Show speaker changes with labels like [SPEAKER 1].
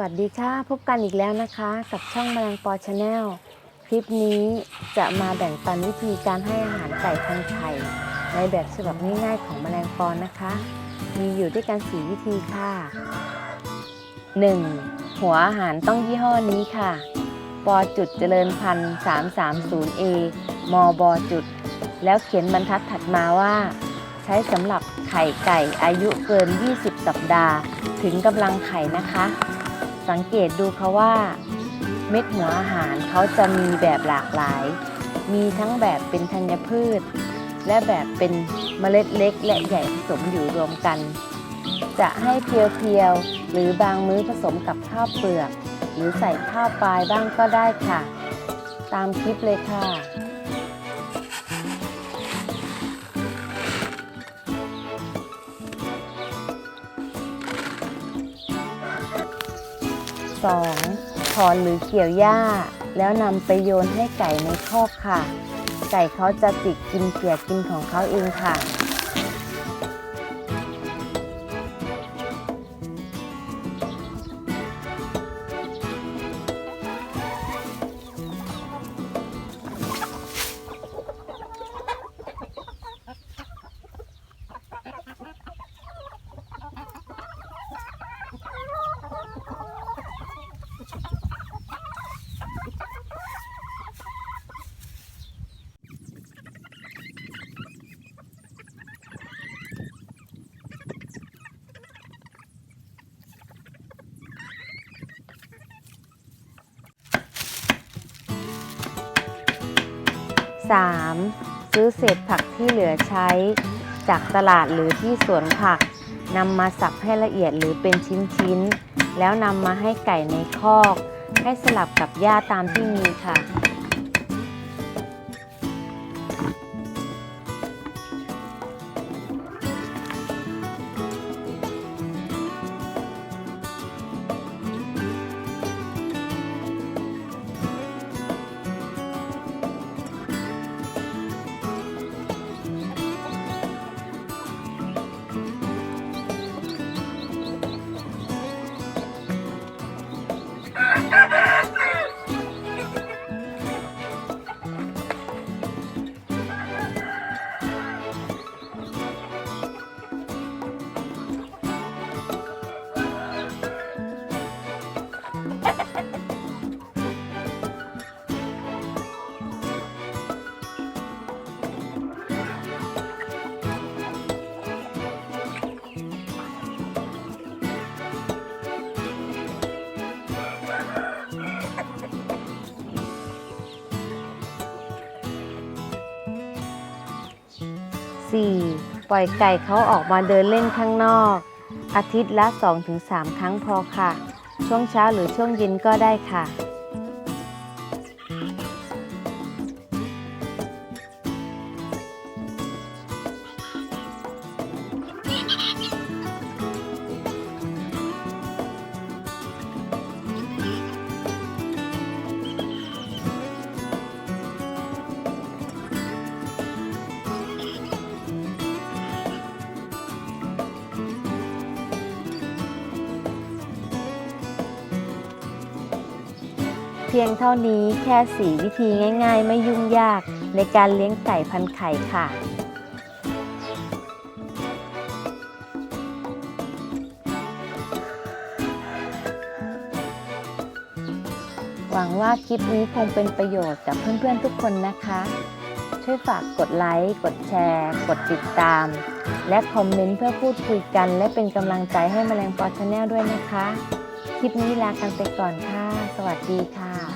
[SPEAKER 1] วัสดีค่ะ พบกันอีกแล้วนะคะ กับช่องแมลงปอชาแนลคลิปนี้จะมาแบ่งปันวิธีการให้อาหารไก่พันไข่ในแบบฉบับง่ายๆของแมลงปอนะคะ มีอยู่ด้วยกัน4วิธีค่ะ 1. หัวอาหารต้องยี่ห้อนี้ค่ะ ปอจุดเจริญพันธุ์ 330A มบจุด แล้วเขียนบรรทัดถัดมาว่า ใช้สำหรับไข่ไก่อายุเกิน 20 สัปดาห์ ถึงกำลังไข่นะคะ สังเกตดูเขาว่า เม็ดหัวอาหารเขาจะมีแบบหลากหลาย มีทั้งแบบเป็นธัญพืช และแบบเป็นเมล็ดเล็กและใหญ่ผสมอยู่รวมกัน จะให้เพียวๆหรือบางมื้อผสมกับข้าวเปลือก หรือใส่ข้าวปลายบ้างก็ได้ค่ะ ตามคลิปเลยค่ะ 2. ถอนหรือเกี่ยวหญ้า แล้วนำไปโยนให้ไก่ในคอกค่ะ ไก่เขาจะจิกกินเกลี่ยกินของเขาเองค่ะ 3. ซื้อเศษผักที่เหลือใช้ จากตลาดหรือที่สวนผักนำมาสับให้ละเอียดหรือเป็นชิ้นๆ แล้วนำมาให้ไก่ในคอก ให้สลับกับหญ้าตามที่มีค่ะ 4. ปล่อยไก่เขาออกมาเดินเล่นข้างนอก อาทิตย์ละ 2-3 ครั้งพอค่ะ ช่วงเช้าหรือช่วงเย็นก็ได้ค่ะ เพียงเท่านี้แค่สีวิธีง่ายๆ ไม่ยุ่งยากในการเลี้ยงไก่พันไข่ค่ะ หวังว่าคลิปนี้คงเป็นประโยชน์กับเพื่อนๆทุกคนนะคะ ช่วยฝากกดไลค์ กดแชร์ กดติดตาม และคอมเมนต์เพื่อพูดคุยกัน และเป็นกำลังใจให้แมลงปอชาแนลด้วยนะคะ คลิปนี้ลากันไปก่อนค่ะ สวัสดีค่ะ